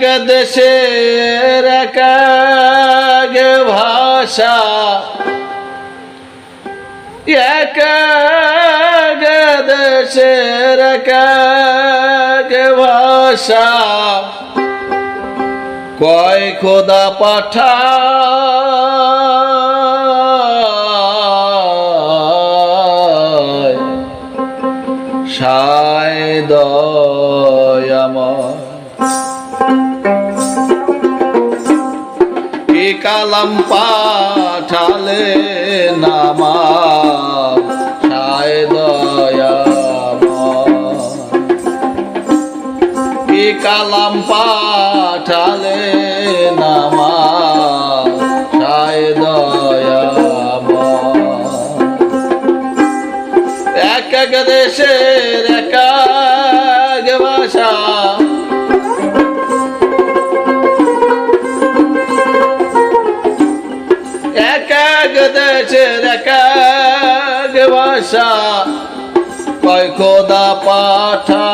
এক দেশের এক ভাষা। এক দেশের এক ভাষা। কয় খোদা পাঠা সায় দয়াময় কালাম পাঠালে নামা সায় দয়াময়। কি কালাম পাঠালে নামা সায় দয়াময়। এক এক দেশের এক ভাষা দেশের এক এক ভাষা কয় খোদা পাঠা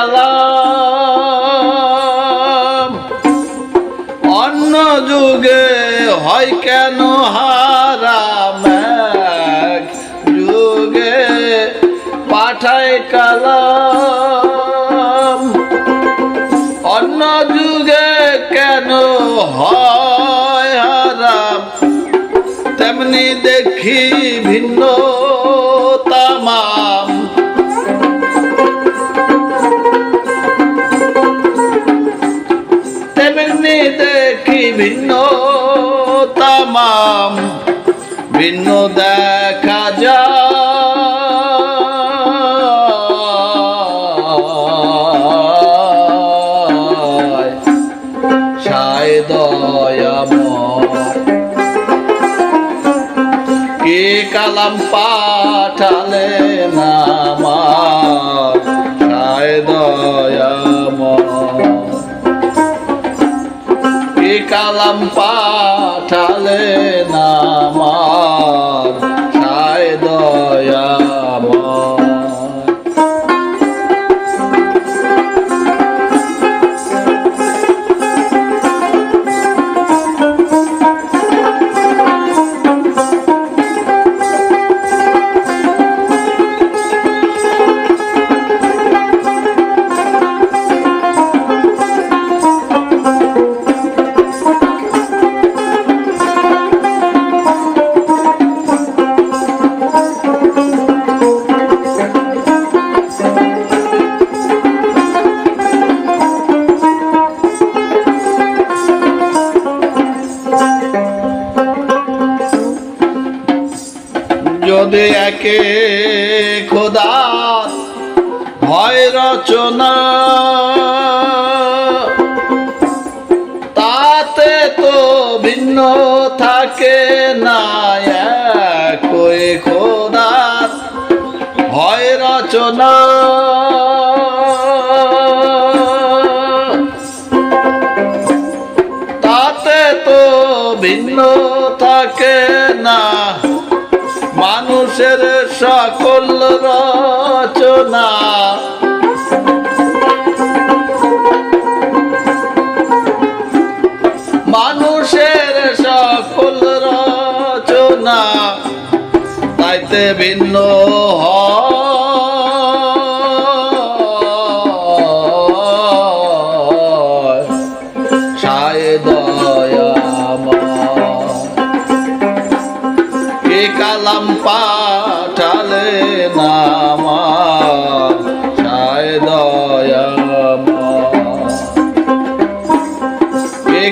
কালাম অন্য যুগে হয় কেন হারাম? যুগে পাঠায় কালাম। অন্য যুগে কেন হয় হারাম? তেমনি দেখি ভিন্ন ভিন্ন তামাম ভিন্ন দেখা যায়। সায় দয়াময়। কে কালাম পাঠালে নামার কালাম পাঠালে নামার সায় যদি একে খোদাস ভয় রচনা তাতে তো ভিন্ন থাকে না একই খোদার ভয় রচনা। রচনা। মানুষের সকল রচনা তাইতে ভিন্ন হয়। কালাম পা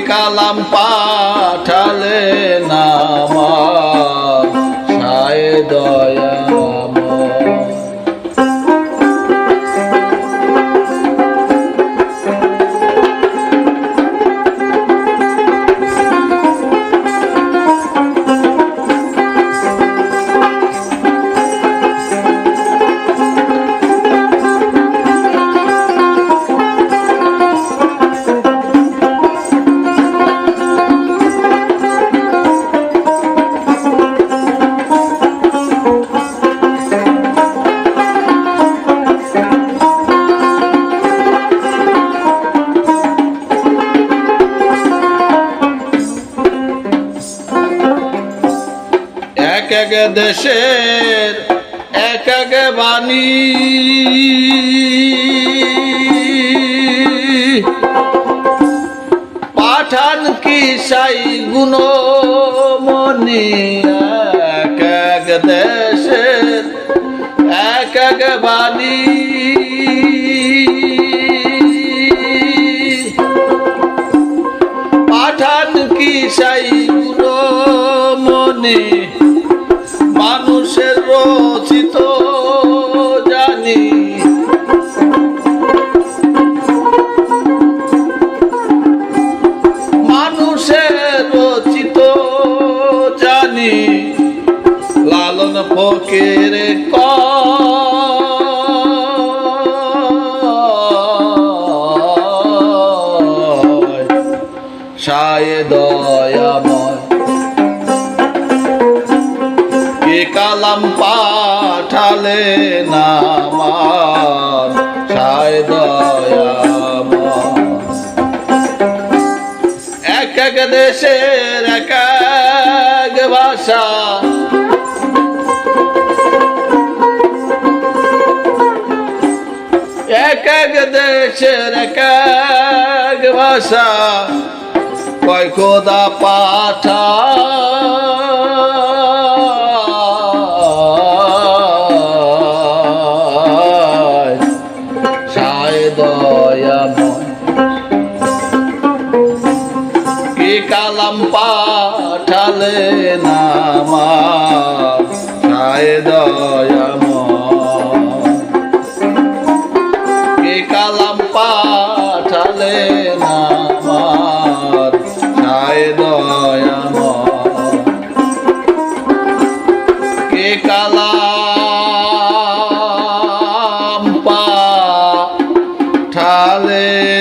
কালাম পাঠালে নামার এক এক দেশের, এক এক বাণী। পাঠান কি সাই গুণমণি এক এক দেশের, এক এক বাণী। পাঠান কি সাই গুণ মনে? জানি লালন ফকের কয়? সায় দয়াময়। কে কালাম পাঠালে নামার সায় দয়াময়। এক এক দেশের এক এক ভাষা? কয় খোদা পাঠা কালাম পাঠালে নামা সায় Hallelujah.